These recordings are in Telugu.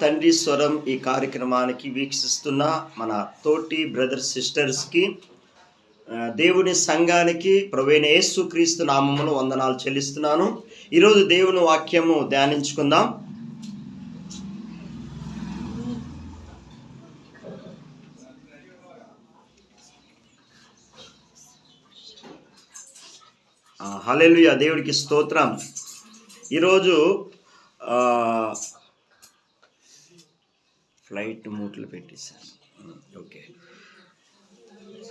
తండ్రి స్వరం ఈ కార్యక్రమానికి వీక్షిస్తున్న మన తోటి బ్రదర్స్ సిస్టర్స్కి దేవుని సంఘానికి ప్రవీణ యేసు క్రీస్తు నామమును వందనాలు చెల్లిస్తున్నాను. ఈరోజు దేవుని వాక్యము ధ్యానించుకుందాం. హలెలుయ దేవుడికి స్తోత్రం. ఈరోజు ఫ్లైట్ మూట్లు పెట్టేశారు. ఓకే.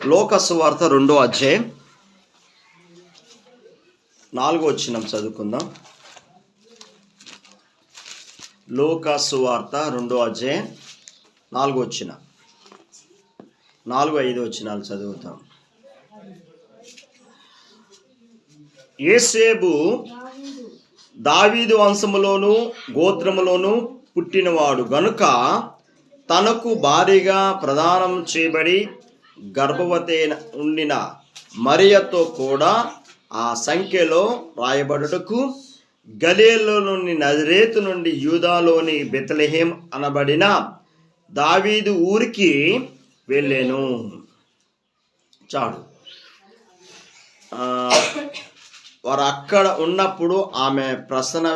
లోకసు వార్త రెండో అధ్యాయం. నాలుగో వచ్చినం చదువుకుందాం. లోకాసు వార్త రెండో అధ్యాయం నాలుగో వచ్చిన నాలుగు ఐదు వచ్చినాలు చదువుతాం. ఏసేబు దావీదు వంశములోను గోత్రములోను పుట్టినవాడు గనుక తనకు భారీగా ప్రదానం చేయబడి గర్భవతి ఉండిన మరియతో కూడా ఆ సంఖ్యలో రాయబడుటకు గలియలో నుండి నజరేతు నుండి యూదాలోని బెతలెహేం అనబడిన దావీదు ఊరికి వెళ్ళాను. చాడు వారు అక్కడ ఉన్నప్పుడు ఆమె ప్రసన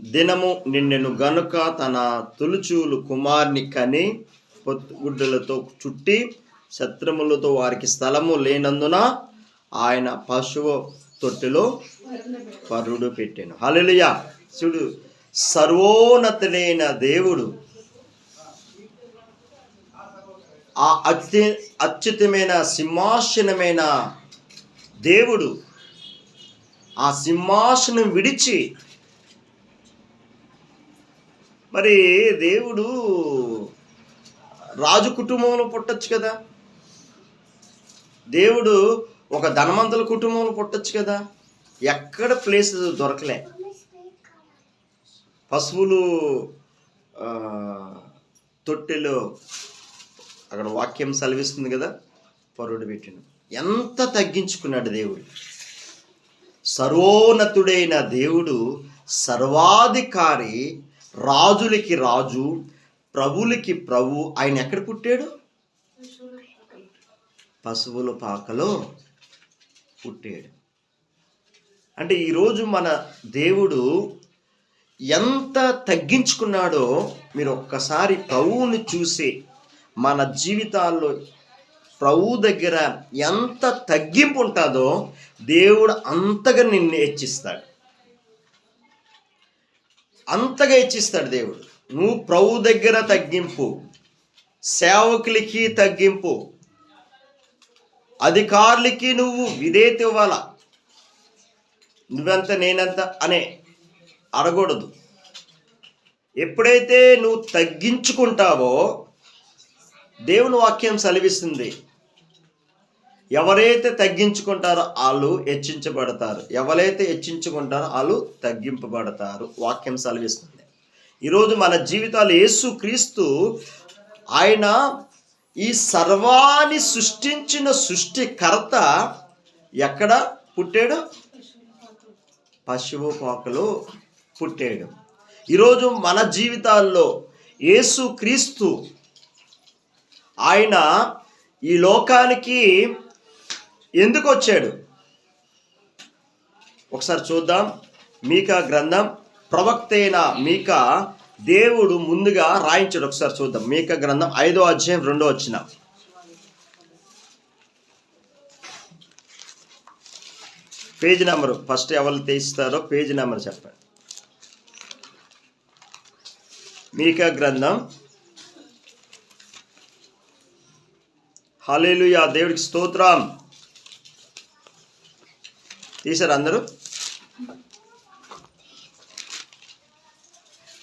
దినము నిన్నెను గనుక తన తులుచూలు కుమార్ని కని పొత్తుగుడ్డలతో చుట్టి శత్రములతో వారికి స్థలము లేనందున ఆయన పశువు తొట్టిలో పరుడు పెట్టాను. హల్లెలూయా. చూడు సర్వోన్నతుడైన దేవుడు ఆ అత్య అత్యుతమైన సింహాసనమైన దేవుడు ఆ సింహాసనం విడిచి మరి దేవుడు రాజు కుటుంబంలో పుట్టచ్చు కదా. దేవుడు ఒక ధనవంతుల కుటుంబంలో పుట్టచ్చు కదా. ఎక్కడ ప్లేస్ దొరకలే. పశువులు తొట్టెలో అక్కడ వాక్యం సెలవిస్తుంది కదా పరుడు పెట్టిన ఎంత తగ్గించుకున్నాడు దేవుడు. సర్వోన్నతుడైన దేవుడు సర్వాధికారి రాజులకి రాజు ప్రభులకి ప్రభు. ఆయన ఎక్కడ పుట్టాడు? పశువుల పాకలో పుట్టాడు. అంటే ఈరోజు మన దేవుడు ఎంత తగ్గించుకున్నాడో మీరు ఒక్కసారి ప్రభువుని చూసి మన జీవితాల్లో ప్రభు దగ్గర ఎంత తగ్గింపు ఉంటుందో దేవుడు అంతగా నిన్ను హెచ్చిస్తాడు. అంతగా ఇచ్చిస్తాడు దేవుడు. నువ్వు ప్రభు దగ్గర తగ్గింపు సేవకులకి తగ్గింపు అధికారులకి నువ్వు విధేయత ఇవ్వాల. నువ్వెంత నేనెంత అనే అడగూడదు ఎప్పుడైతే నువ్వు తగ్గించుకుంటావో దేవుని వాక్యం సెలవిస్తుంది. ఎవరైతే తగ్గించుకుంటారో వాళ్ళు హెచ్చించబడతారు. ఎవరైతే హెచ్చించుకుంటారో వాళ్ళు తగ్గింపబడతారు. వాక్యం సెలవిస్తుంది. ఈరోజు మన జీవితాలు యేసు క్రీస్తు ఆయన ఈ సర్వాన్ని సృష్టించిన సృష్టికర్త ఎక్కడ పుట్టాడు? పశువు పాకలో పుట్టాడు. ఈరోజు మన జీవితాల్లో యేసు క్రీస్తు ఆయన ఈ లోకానికి ఎందుకు వచ్చాడు ఒకసారి చూద్దాం. మీకా గ్రంథం ప్రవక్తైన? మీకా దేవుడు ముందుగా రాయించాడు. ఒకసారి చూద్దాం. మీకా గ్రంథం ఐదో అధ్యాయం రెండో వచ్చిన. పేజ్ నెంబర్ ఫస్ట్ ఎవరు తీస్తారో పేజ్ నెంబర్ చెప్పండి. మీకా గ్రంథం హలేలుయా దేవుడికి స్తోత్రం. తీసారు అందరూ.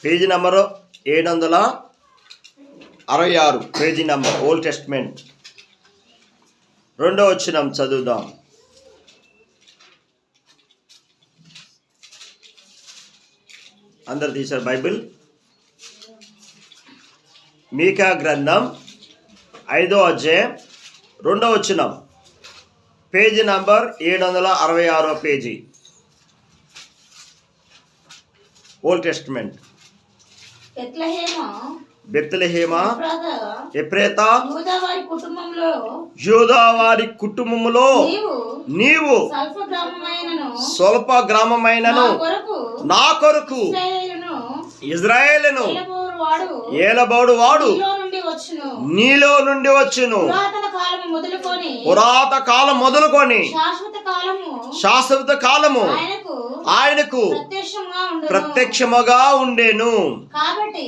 పేజీ నెంబరు ఏడు వందల అరవై ఆరు. Page number old testament. రెండో వచ్చినం చదువుదాం. అందరు తీశారు బైబిల్. మీకా గ్రంథం ఐదో అధ్యాయం రెండో వచ్చినం. పేజీ నంబర్ ఏడు వందల అరవై ఆరో పేజీ. Old testament. ఎట్లా బెత్తలహేమ ఎప్రేత యూదా వారి కుటుంబంలో నీవు స్వల్ప గ్రామమైనను నా కొరకు ఇజ్రాయేలును ఏలబోడు వాడు నీలో నుండి వచ్చును. పురాత కాలం మొదలుకొని శాశ్వత కాలము ఆయనకు ప్రత్యక్షముగా ఉండేను. కాబట్టి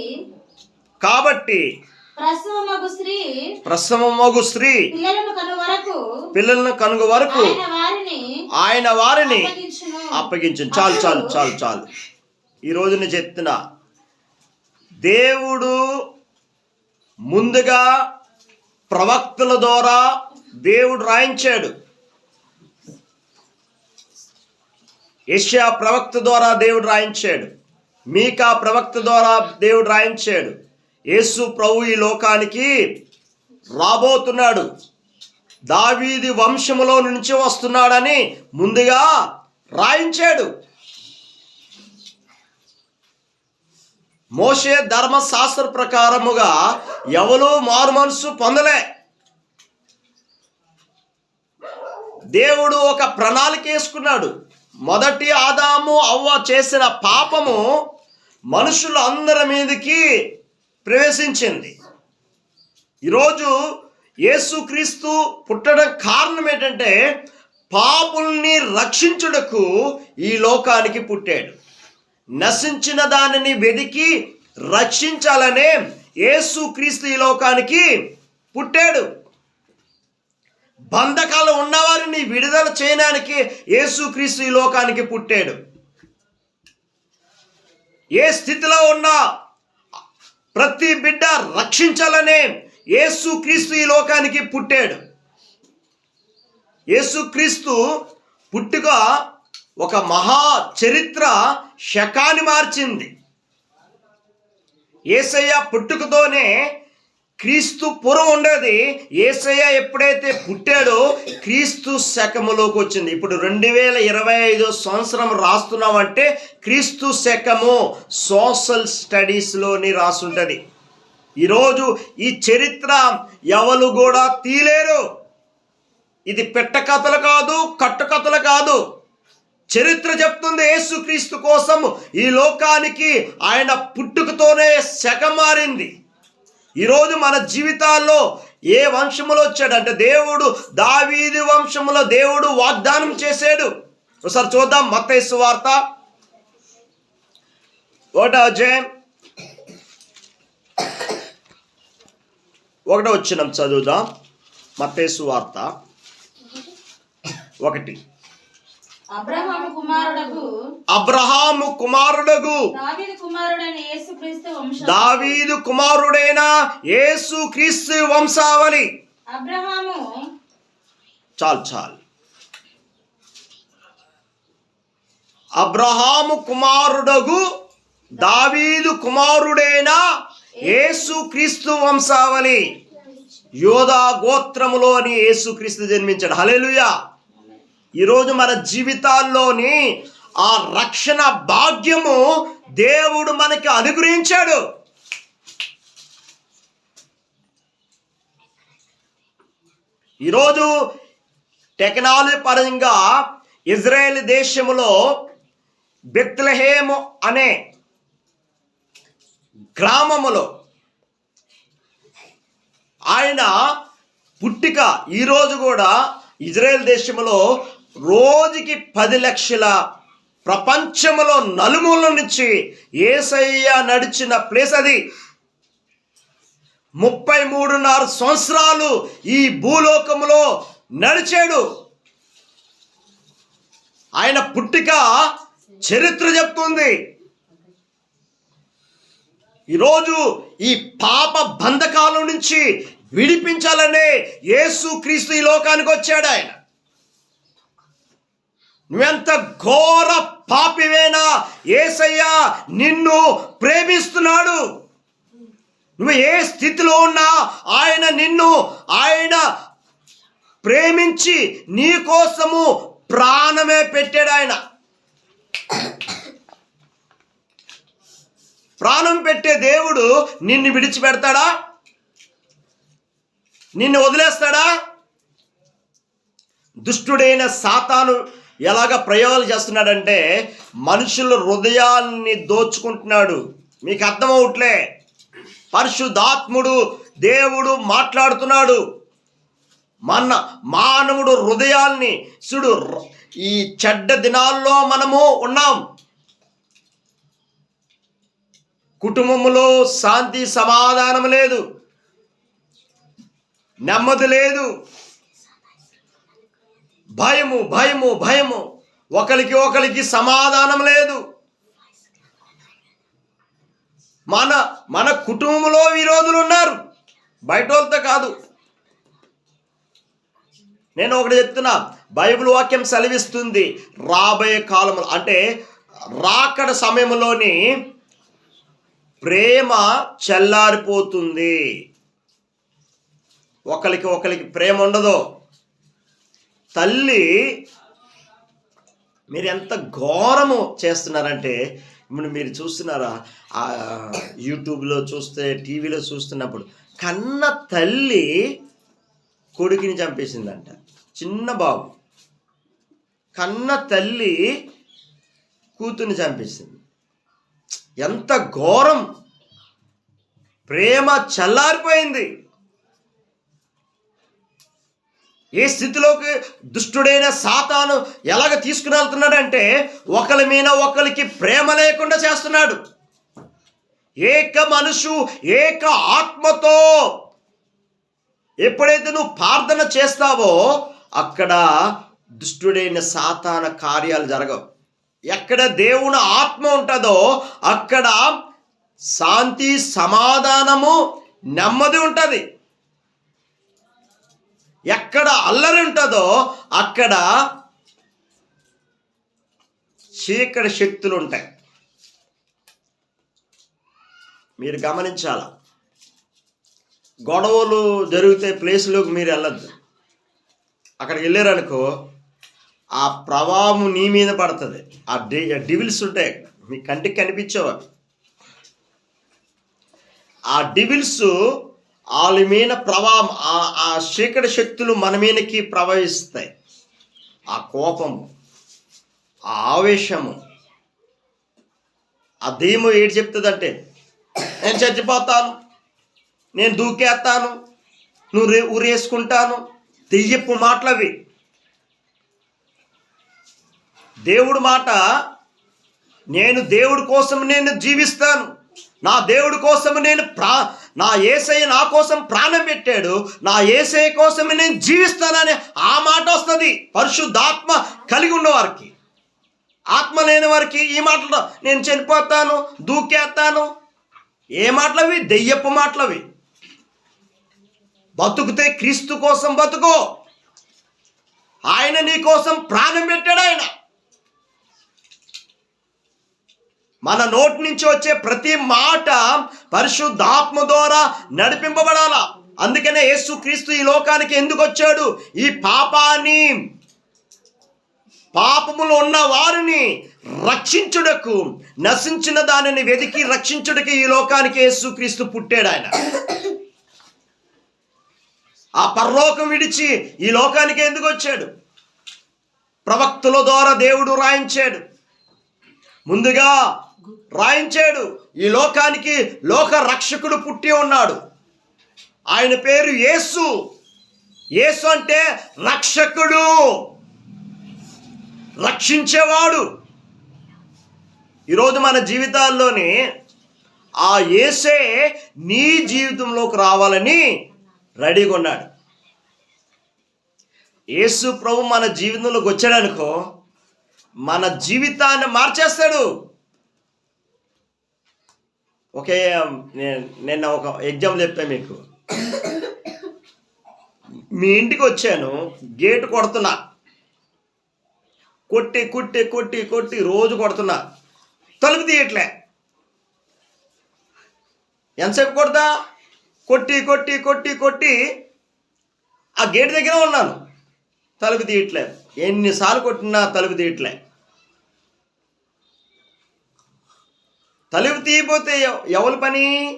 కాబట్టి ప్రసవమగు స్త్రీ ప్రసవమగు స్త్రీ పిల్లలను కను వరకు పిల్లలను కనుగ వరకు ఆయన వారిని అప్పగించు చాలు చాలు చాలు చాలు. ఈ రోజు నేను చెప్తున్నా. దేవుడు ముందుగా ప్రవక్తల ద్వారా దేవుడు రాయించాడు. యెషయా ప్రవక్త ద్వారా దేవుడు రాయించాడు. మీకా ప్రవక్త ద్వారా దేవుడు రాయించాడు. యేసు ప్రభు ఈ లోకానికి రాబోతున్నాడు. దావీది వంశములో నుంచి వస్తున్నాడని ముందుగా రాయించాడు. మోషే ధర్మశాస్త్ర ప్రకారముగా ఎవరు మారు మనసు పొందలే. దేవుడు ఒక ప్రణాళిక వేసుకున్నాడు. మొదటి ఆదాము అవ్వ చేసిన పాపము మనుషులు అందరి మీదకి ప్రవేశించింది. ఈరోజు యేసుక్రీస్తు పుట్టడం కారణం ఏంటంటే పాపుల్ని రక్షించుటకు ఈ లోకానికి పుట్టాడు. నశించిన దానిని వెదికి రక్షించాలనే యేసుక్రీస్తు ఈ లోకానికి పుట్టాడు. బంధకాలు ఉన్నవారిని విడుదల చేయడానికి యేసుక్రీస్తు ఈ లోకానికి పుట్టాడు. ఏ స్థితిలో ఉన్నా ప్రతి బిడ్డ రక్షించాలనే యేసుక్రీస్తు ఈ లోకానికి పుట్టాడు. యేసుక్రీస్తు పుట్టుక ఒక మహా చరిత్ర శకాన్ని మార్చింది. ఏసయ్య పుట్టుకతోనే క్రీస్తు పూర్వం ఉండేది ఏసయ్య ఎప్పుడైతే పుట్టాడో క్రీస్తు శకములోకి వచ్చింది. ఇప్పుడు రెండు వేల ఇరవై ఐదో సంవత్సరం రాస్తున్నామంటే క్రీస్తు శకము సోషల్ స్టడీస్లోని రాసుంటుంది. ఈరోజు ఈ చరిత్ర ఎవరు కూడా తీలేరు ఇది పెట్ట కథలు కాదు కట్టుకథలు కాదు. చరిత్ర చెప్తుంది యేసుక్రీస్తు కోసం ఈ లోకానికి ఆయన పుట్టుకతోనే శకం మారింది. ఈరోజు మన జీవితాల్లో ఏ వంశములో వచ్చాడు? అంటే దేవుడు దావీది వంశములో దేవుడు వాగ్దానం చేశాడు. ఒకసారి చూద్దాం మత్తైసు వార్త. ఒకటో అధ్యాయం. ఒకటో వచ్చినం చదువుదాం. మత్తేసు వార్త. ఒకటి. అబ్రహాము కుమారుడకు అబ్రహాము కుమారుడగు దావీదు కుమారుడైన యేసుక్రీస్తు వంశం దావీదు కుమారుడైన యేసు క్రీస్తు వంశావళి. అబ్రహాము చాలు చాలు. అబ్రహాము కుమారుడగు దావీదు కుమారుడైన యేసు క్రీస్తు వంశావళి. యోధా గోత్రములోని యేసు క్రీస్తు జన్మించాడు. హల్లెలూయా. ఈరోజు మన జీవితాల్లోని ఆ రక్షణ భాగ్యము దేవుడు మనకి అనుగ్రహించాడు. ఈరోజు టెక్నాలజీ పరంగా ఇజ్రాయెల్ దేశంలో బెత్లహేము అనే గ్రామములో ఆయన పుట్టిక ఈరోజు కూడా ఇజ్రాయెల్ దేశంలో రోజుకి పది లక్షల ప్రపంచంలో నలుమూల నుంచి ఏసయ్య నడిచిన ప్లేస్ అది. ముప్పై మూడున్నర సంవత్సరాలు ఈ భూలోకంలో నడిచాడు. ఆయన పుట్టిక చరిత్ర చెప్తుంది. ఈరోజు ఈ పాప బంధకాల నుంచి విడిపించాలనే యేసు క్రీస్తు ఈ లోకానికి వచ్చాడు ఆయన. నువ్వెంత ఘోర పాపివేనా? ఏసయ్యా నిన్ను ప్రేమిస్తున్నాడు. నువ్వు ఏ స్థితిలో ఉన్నా ఆయన నిన్ను ఆయన ప్రేమించి నీ కోసము ప్రాణమే పెట్టాడు ఆయన. ప్రాణం పెట్టే దేవుడు నిన్ను విడిచిపెడతాడా? నిన్ను వదిలేస్తాడా? దుష్టుడైన సాతాను ఎలాగ ప్రయోగాలు చేస్తున్నాడంటే మనుషుల హృదయాన్ని దోచుకుంటున్నాడు. మీకు అర్థమవుట్లే పరిశుద్ధాత్ముడు దేవుడు మాట్లాడుతున్నాడు. మన మానవుడు హృదయాల్ని చూడు ఈ చెడ్డ దినాల్లో మనము ఉన్నాం. కుటుంబంలో శాంతి సమాధానం లేదు. నెమ్మది లేదు. భయము భయము భయము. ఒకరికి ఒకరికి సమాధానం లేదు. మన మన కుటుంబంలో విరోధులు ఉన్నారు. బయట వాళ్ళతో కాదు. నేను ఒకటి చెప్తున్నా బైబిల్ వాక్యం సెలవిస్తుంది రాబోయే కాలంలో. అంటే రాకడ సమయంలోని ప్రేమ చల్లారిపోతుంది. ఒకరికి ఒకరికి ప్రేమ ఉండదు. తల్లి మీరు ఎంత ఘోరము చేస్తున్నారంటే ఇప్పుడు మీరు చూస్తున్నారా? యూట్యూబ్లో చూస్తే టీవీలో చూస్తున్నప్పుడు కన్న తల్లి కొడుకుని చంపేసిందంట. చిన్న బాబు. కన్న తల్లి కూతుని చంపేసింది. ఎంత ఘోరం! ప్రేమ చల్లారిపోయింది. ఏ స్థితిలోకి దుష్టుడైన సాతాను ఎలాగ తీసుకుని వెళ్తున్నాడంటే ఒకరి మీద ఒకరికి ప్రేమ లేకుండా చేస్తున్నాడు. ఏక మనుషు ఏక ఆత్మతో ఎప్పుడైతే నువ్వు ప్రార్థన చేస్తావో అక్కడ దుష్టుడైన సాతాన కార్యాలు జరగవు. ఎక్కడ దేవుని ఆత్మ ఉంటుందో అక్కడ శాంతి సమాధానము నెమ్మది ఉంటుంది. ఎక్కడ అల్లరి ఉంటుందో అక్కడ చీకటి శక్తులు ఉంటాయి. మీరు గమనించాల? గొడవలు జరిగితే ప్లేస్లోకి మీరు వెళ్ళద్దు. అక్కడికి వెళ్ళారనుకో ఆ ప్రభావం నీ మీద పడుతుంది. ఆ డి డివిల్స్ ఉంటాయి. మీ కంటికి కనిపించేవారు. ఆ డివిల్స్ వాళ్ళ మీద ప్రభావం ఆ ఆ చీకటి శక్తులు మన మీదకి ప్రవహిస్తాయి. ఆ కోపము ఆ ఆవేశము ఆ దెయ్యము ఏడు చెప్తుందంటే నేను చచ్చిపోతాను నేను దూకేస్తాను నువ్వు రే ఊరేసుకుంటాను దెయ్యపు మాటలవి. దేవుడు మాట నేను దేవుడి కోసం నేను జీవిస్తాను నా దేవుడి కోసం నేను ప్రా నా ఏసయ్య నా కోసం ప్రాణం పెట్టాడు నా ఏసయ్య కోసం నేను జీవిస్తానని ఆ మాట వస్తుంది. పరిశుద్ధాత్మ కలిగి ఉన్నవారికి ఆత్మ లేని వారికి ఈ మాటలు నేను చనిపోతాను దూకేస్తాను. ఏ మాటలవి? దెయ్యపు మాటలవి. బతుకుతే క్రీస్తు కోసం బతుకో. ఆయన నీ కోసం ప్రాణం పెట్టాడు ఆయన. మన నోటి నుంచి వచ్చే ప్రతి మాట పరిశుద్ధాత్మ ద్వారా నడిపింపబడాలా? అందుకనే యేసు క్రీస్తు ఈ లోకానికి ఎందుకు వచ్చాడు? ఈ పాపాన్ని పాపములు ఉన్న వారిని రక్షించుటకు నశించిన దానిని వెతికి రక్షించుటకు ఈ లోకానికి యేసుక్రీస్తు పుట్టాడు ఆయన. ఆ పరలోకం విడిచి ఈ లోకానికి ఎందుకు వచ్చాడు? ప్రవక్తుల ద్వారా దేవుడు రాయించాడు. ముందుగా రాయించాడు. ఈ లోకానికి లోక రక్షకుడు పుట్టి ఉన్నాడు. ఆయన పేరు యేసు. యేసు అంటే రక్షకుడు. రక్షించేవాడు. ఈరోజు మన జీవితాల్లోని ఆ యేసే నీ జీవితంలోకి రావాలని రెడీగా ఉన్నాడు. యేసు ప్రభు మన జీవితంలోకి వచ్చాడనుకో మన జీవితాన్ని మార్చేస్తాడు. ఒకే నిన్న ఒక ఎగ్జాంపుల్ చెప్పాను మీకు. మీ ఇంటికి వచ్చాను గేటు కొడుతున్నా. కొట్టి కొట్టి కొట్టి కొట్టి రోజు కొడుతున్నా. తలుపు తీయట్లే. ఎంతసేపు కొడతా? కొట్టి కొట్టి కొట్టి కొట్టి ఆ గేట్ దగ్గర ఉన్నాను. తలుపు తీయట్లే. ఎన్నిసార్లు కొట్టినా తలుపు తీయట్లే. తలుపు తీయపోతే ఎవ- ఎవరి పని?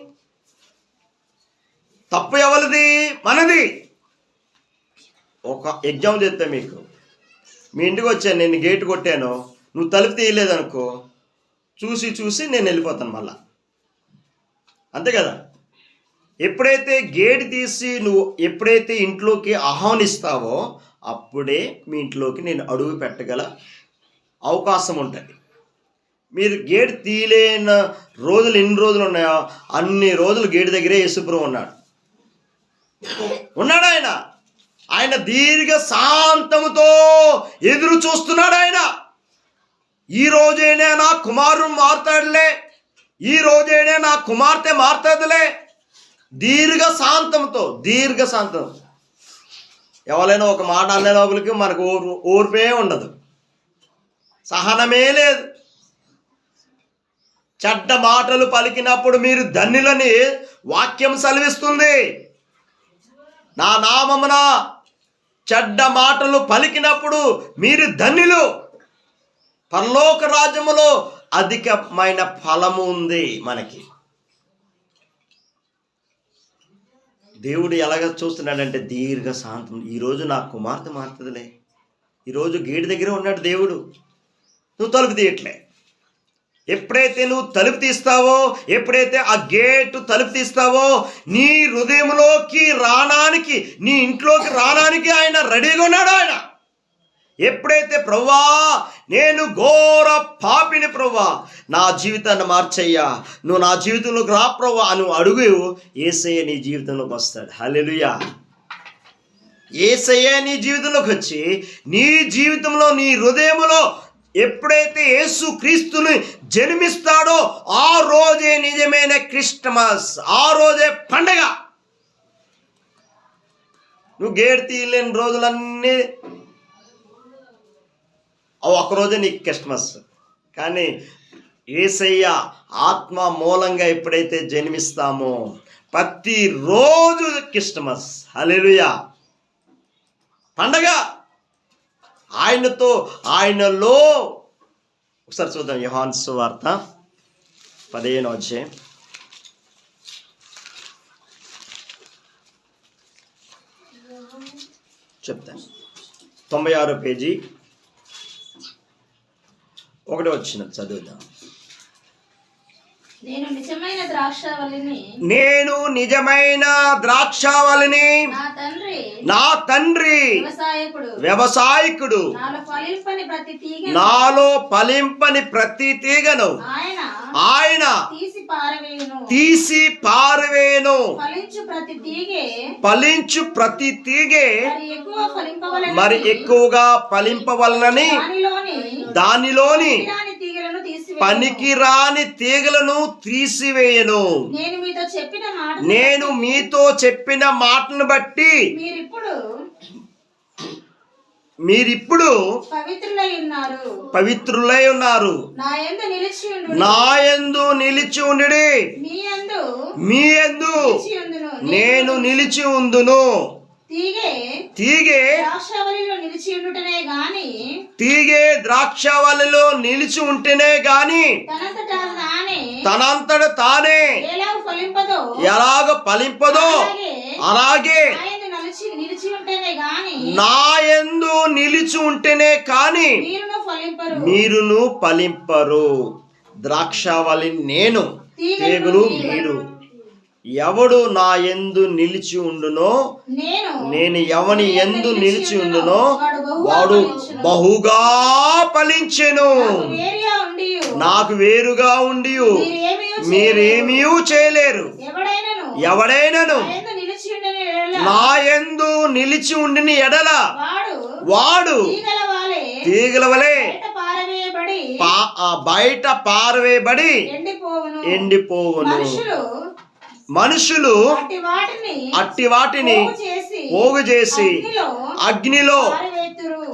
తప్పు ఎవరిది మనది. ఒక ఎగ్జామ్ చెప్తా మీకు. మీ ఇంటికి వచ్చాను నేను గేట్ కొట్టాను. నువ్వు తలుపు తీయలేదనుకో చూసి చూసి నేను వెళ్ళిపోతాను మళ్ళా. అంతే కదా? ఎప్పుడైతే గేట్ తీసి నువ్వు ఎప్పుడైతే ఇంట్లోకి ఆహ్వానిస్తావో అప్పుడే మీ ఇంట్లోకి నేను అడుగు పెట్టగల అవకాశం ఉంటుంది. మీరు గేట్ తీయలేని రోజులు ఎన్ని రోజులు ఉన్నాయో అన్ని రోజులు గేట్ దగ్గరే యేసుప్రభు ఉన్నాడు. ఉన్నాడు ఆయన? ఆయన దీర్ఘ శాంతముతో ఎదురు చూస్తున్నాడు ఆయన. ఈ రోజైనా నా కుమారుడు మారుతాడులే. ఈ రోజైనా నా కుమార్తె మారుతుందిలే. దీర్ఘ శాంతంతో దీర్ఘ శాంతం ఎవరైనా ఒక మాట అనే లోపలికి మనకు ఓర్పు ఓర్పే ఉండదు. సహనమే లేదు. చెడ్డ మాటలు పలికినప్పుడు మీరు ధన్యులని వాక్యం సెలవిస్తుంది. నా నామమున చెడ్డ మాటలు పలికినప్పుడు మీరు ధన్యులు. పరలోక రాజ్యములో అధికమైన ఫలము ఉంది మనకి. దేవుడు ఎలాగ చూస్తున్నాడంటే దీర్ఘ శాంతం. ఈరోజు నా కుమార్తె మారుతుందిలే. ఈరోజు గేటు దగ్గర ఉన్నాడు దేవుడు. నువ్వు తలుపు తీయట్లే. ఎప్పుడైతే నువ్వు తలుపు తీస్తావో ఎప్పుడైతే ఆ గేటు తలుపు తీస్తావో నీ హృదయంలోకి రావడానికి నీ ఇంట్లోకి రావడానికి ఆయన రెడీగా ఉన్నాడు ఆయన. ఎప్పుడైతే ప్రవ్వా నేను ఘోర పాపిని ప్రవ్వా నా జీవితాన్ని మార్చయ్యా నువ్వు నా జీవితంలోకి రా ప్రవ్వా నువ్వు అడుగు ఏసయ్య నీ జీవితంలోకి వస్తాడు. హలెలుయా ఏసయ్య నీ జీవితంలోకి వచ్చి నీ జీవితంలో నీ హృదయంలో ఎప్పుడైతే యేసు క్రీస్తుని జన్మిస్తాడో ఆ రోజే నిజమైన క్రిస్టమస్ ఆ రోజే పండగ. నువ్వు గేట్ తీయలేని రోజులన్నీ ఆ నీకు క్రిస్మస్ కానీ ఏసయ్య ఆత్మ మూలంగా ఎప్పుడైతే జన్మిస్తామో ప్రతిరోజు క్రిస్టమస్. హల్లెలూయా. పండగ. ఆయనతో ఆయనలో ఒకసారి చూద్దాం యోహాన్స్ వార్త పదిహేను వచ్చే చెప్తాను తొంభై ఆరో పేజీ. ఒకటి వచ్చిన చదువుదాం. నేను నిజమైన ద్రాక్షవల్లిని నేను నిజమైన ద్రాక్షావళిని నా తండ్రి నా తండ్రి వ్యవసాయకుడు. వ్యవసాయకుడు. నాలో ఫలింపని ప్రతి తీగను. ఆయన తీసి పారవేను ఫలించు ప్రతి తీగే. మరి ఎక్కువగా ఫలింపవలనని. దానిలోని దానిలోని రాని తీగలను తీసివేయును. నేను మీతో చెప్పిన మాట నేను మీతో చెప్పిన మాటను బట్టి మీరిప్పుడు మీరిప్పుడు పవిత్రులై ఉన్నారు. పవిత్రులై ఉన్నారు. నా యందు నిలిచి ఉండు. మీ యందు నేను నిలిచి ఉందును తీగే తీగే ద్రాక్షావళిలో నిలిచి ఉండుటనే గాని తీగే ద్రాక్షవల్లిలో నిలిచి ఉంటేనే గాని తనంతట తానే ఎలాగ ఫలింపదో అలాగే నా యందు నిలిచి ఉంటేనే కాని మీరును ఫలింపరు. మీరును ఫలింపరు. ద్రాక్షవల్లి నేను తీగులు మీరు. ఎవడు నా యందు నిలిచి ఉండునో నేను ఎవని ఎందు నిలిచి ఉండునో వాడు బహుగా ఫలించును. నాకు వేరుగా ఉండి మీరేమీ చేయలేరు. ఎవడైనను. నా యందు నిలిచి ఉండిన ఎడల. వాడు వాడు తీగల వాలే తీగల వలె బయట పారవేయబడి ఎండిపోవును. మనుషులు అట్టి వాటిని పోగు చేసి అగ్నిలో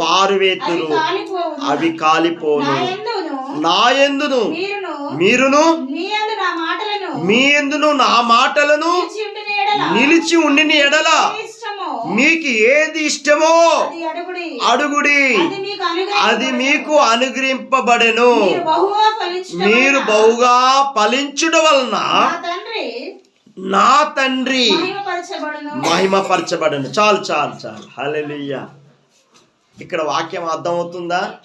పారవేతురు. అవి కాలిపోను నా యందును నా ఎందును? మీరును? మీ ఎందును? నా మాటలను నిలిచి ఉండిన ఎడల. మీకు ఏది ఇష్టమో? అడుగుడి. అది మీకు అనుగ్రహింపబడెను. మీరు బహుగా ఫలించుట వలన నా తండ్రి మహిమపరచబడును. చాలు చాలు చాలు. హల్లెలూయా. ఇక్కడ వాక్యం అర్థమవుతుందా?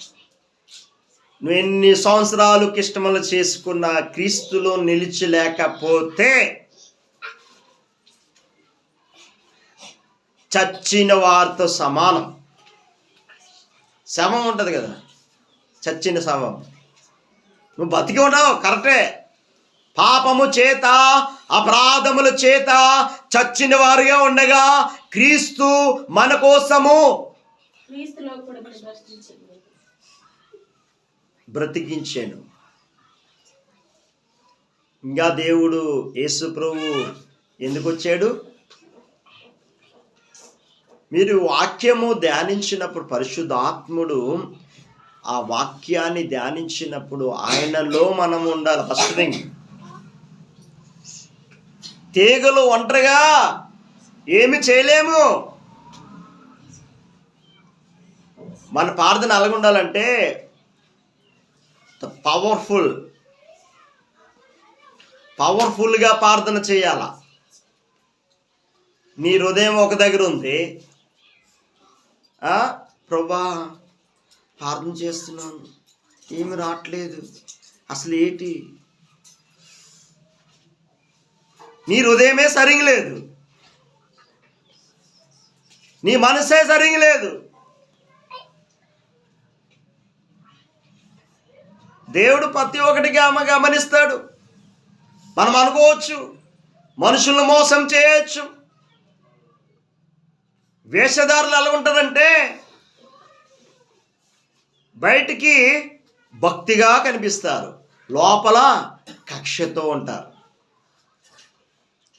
నువ్వు ఎన్ని సంవత్సరాలు కిష్టములు చేసుకున్న క్రీస్తులో నిలిచలేకపోతే చచ్చిన వారితో సమానం. శవం ఉంటుంది కదా? చచ్చిన శవం. నువ్వు బతికి ఉన్నావు కరెక్టే. పాపము చేత అపరాధముల చేత చచ్చిన వారుగా ఉండగా క్రీస్తు మన కోసము బ్రతికించాను. ఇంకా దేవుడు యేసు ప్రభు ఎందుకు వచ్చాడు మీరు వాక్యము ధ్యానించినప్పుడు పరిశుద్ధాత్ముడు ఆ వాక్యాన్ని ధ్యానించినప్పుడు ఆయనలో మనం ఉండాలి. ఫస్ట్ థింగ్ తీగలు ఒంటరిగా ఏమి చేయలేము. మన ప్రార్థన అలాగ ఉండాలంటే పవర్ఫుల్ పవర్ఫుల్గా ప్రార్థన చేయాల. నీ హృదయం ఒక దగ్గర ఉంది. ప్రభా ప్రార్థన చేస్తున్నాను. ఏమి రావట్లేదు. అసలు ఏంటి నీ హృదయమే సరిగా లేదు నీ మనసే సరిగా లేదు దేవుడు ప్రతి ఒక్కటికి ఆమె గమనిస్తాడు. మనం అనుకోవచ్చు మనుషులను మోసం చేయొచ్చు. వేషధారులు ఎలా ఉంటారంటే బయటికి భక్తిగా కనిపిస్తారు. లోపల కక్షతో ఉంటారు.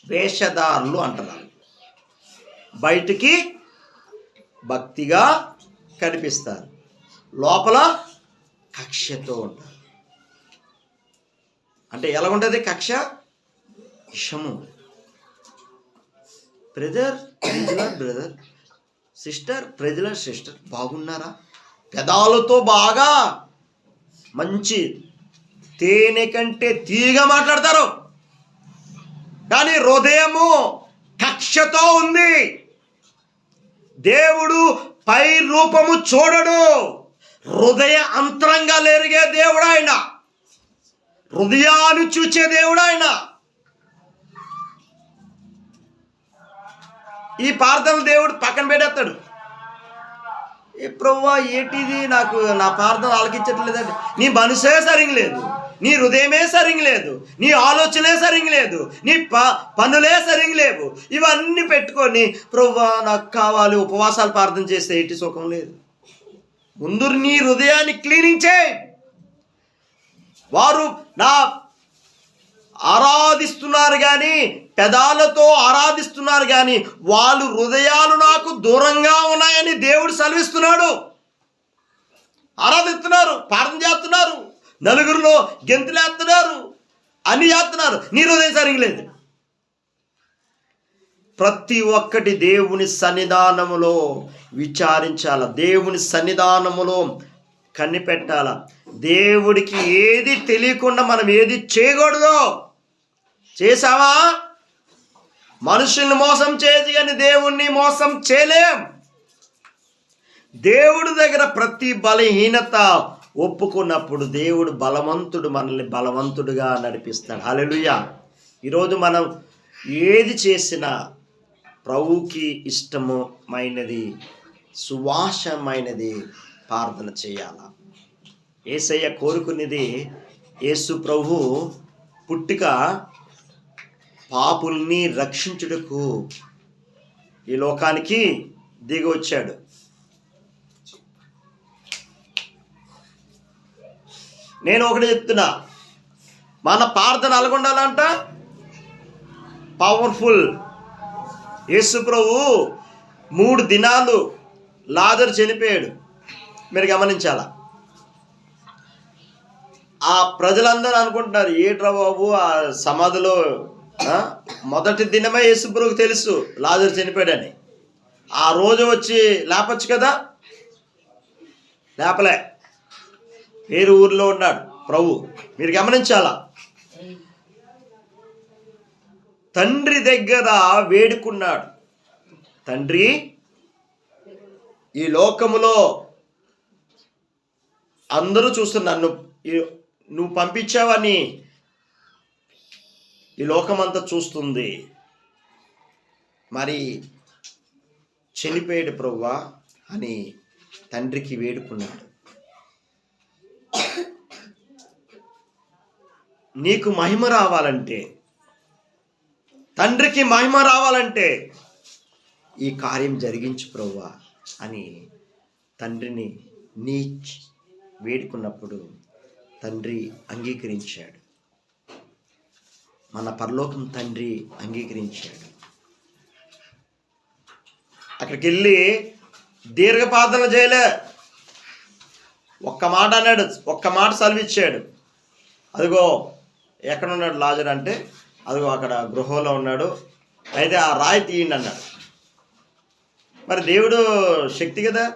వేషధారులు అంటారు బయటికి భక్తిగా కనిపిస్తారు. లోపల కక్షతో ఉంటారు. అంటే ఎలా ఉంటుంది కక్ష విషము. బ్రదర్ ప్రజలర్ బ్రదర్ సిస్టర్ ప్రజలర్ సిస్టర్ బాగున్నారా? పెదాలతో బాగా మంచి తేనె కంటే తీగా మాట్లాడతారు. కానీ హృదయము కక్షతో ఉంది. దేవుడు పై రూపము చూడడు. హృదయ అంతరంగా లేరిగే దేవుడు ఆయన. హృదయాన్ని చూచే దేవుడు ఆయన. ఈ ప్రార్థన దేవుడు పక్కన పెట్టేస్తాడు. ఏ ప్రవ్వా ఏటిది? నాకు నా ప్రార్థన ఆలకించట్లేదండి. నీ మనసే సరిగా లేదు. నీ హృదయమే సరిగా లేదు నీ ఆలోచనే సరిగలేదు నీ ప పనులే సరిగలేవు. ఇవన్నీ పెట్టుకొని ప్రవ్వా నాకు కావాలి ఉపవాసాలు ప్రార్థన చేస్తే ఎట్టి సుఖం లేదు. ముందు నీ హృదయాన్ని క్లీనింగ్ చేయి. వారు నా ఆరాధిస్తున్నారు కానీ పెదాలతో ఆరాధిస్తున్నారు కానీ వాళ్ళు హృదయాలు నాకు దూరంగా ఉన్నాయని దేవుడు సెలవిస్తున్నాడు. ఆరాధిస్తున్నారు ప్రార్థన చేస్తున్నారు. నలుగురిలో గెంతులేస్తున్నారు అన్ని చేస్తున్నారు నీ హృదయం సరిగా లేదు ప్రతి ఒక్కటి దేవుని సన్నిధానములో విచారించాల. దేవుని సన్నిధానములో కనిపెట్టాల. దేవుడికి ఏది తెలియకుండా మనం ఏది చేయకూడదు. చేసావా మనుషుల్ని మోసం చేసి అని దేవుణ్ణి మోసం చేయలేం. దేవుడి దగ్గర ప్రతి బలహీనత ఒప్పుకున్నప్పుడు దేవుడు బలవంతుడు మనల్ని బలవంతుడుగా నడిపిస్తాడు. హల్లెలూయా. ఈరోజు మనం ఏది చేసినా ప్రభువుకి ఇష్టమైనది సువాసమైనది ప్రార్థన చేయాల? ఏసయ్య కోరుకునేది యేసు ప్రభు పుట్టుక పాపుల్ని రక్షించుటకు ఈ లోకానికి దిగి వచ్చాడు నేను ఒకటి చెప్తున్నా. మన ప్రార్థన అలగొండాలంట? పవర్ఫుల్ యేసు ప్రభు మూడు దినాలు లాదరు చనిపోయాడు. మీరు గమనించాలా? ఆ ప్రజలందరూ అనుకుంటున్నారు ఏట్రా బాబు ఆ సమాధిలో మొదటి దినమే యేసుప్రభుకి తెలుసు లాజర్ చనిపోయాడని. ఆ రోజు వచ్చి లేపచ్చు కదా? లేపలే. వేరే ఊర్లో ఉన్నాడు. ప్రభు మీరు గమనించాలా? తండ్రి దగ్గర వేడుకున్నాడు. తండ్రి ఈ లోకములో అందరూ చూస్తున్నారు నువ్వు నువ్వు పంపించావని ఈ లోకమంతా చూస్తుంది. మరి చనిపోయాడు ప్రవ్వా అని తండ్రికి వేడుకున్నాడు. నీకు మహిమ రావాలంటే తండ్రికి మహిమ రావాలంటే ఈ కార్యం జరిగించు ప్రవ్వా అని తండ్రిని నీ వేడుకున్నప్పుడు తండ్రి అంగీకరించాడు. మన పరలోకం తండ్రి అంగీకరించాడు. అక్కడికి వెళ్ళి దీర్ఘపాదన చేయలే. ఒక్క మాట అన్నాడు ఒక్క మాట సెలవిచ్చాడు అదిగో ఎక్కడ ఉన్నాడు లాజర్ అంటే అదిగో అక్కడ గృహంలో ఉన్నాడు. అయితే ఆ రాయి తీయండి అన్నాడు. మరి దేవుడు శక్తి కదా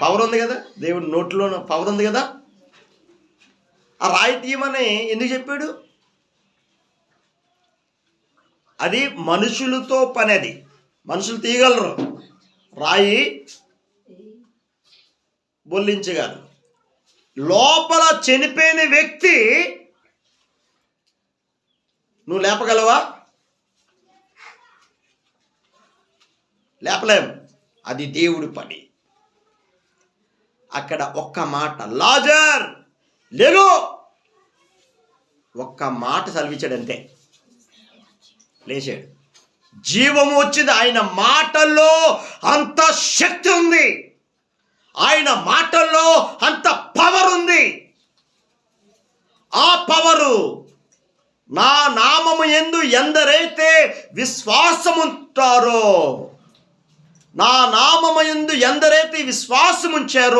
పవర్ ఉంది కదా దేవుడు నోట్లో పవర్ ఉంది కదా. ఆ రాయి తీయమని ఎందుకు చెప్పాడు? అది మనుషులతో పని అది. మనుషులు తీయగలరు. రాయి బొల్లించగలరు. లోపల చనిపోయిన వ్యక్తి నువ్వు లేపగలవా? లేపలేం. అది దేవుడి పని. అక్కడ ఒక్క మాట లాజర్ లేగు ఒక్క మాట చదివించాడు అంతే. లేచాడు. జీవము వచ్చింది. ఆయన మాటల్లో అంత శక్తి ఉంది. ఆయన మాటల్లో అంత పవర్ ఉంది. ఆ పవరు నా నామము ఎందు ఎందరైతే విశ్వాసముంటారో నా నామము ఎందు ఎందరైతే విశ్వాసముంచారో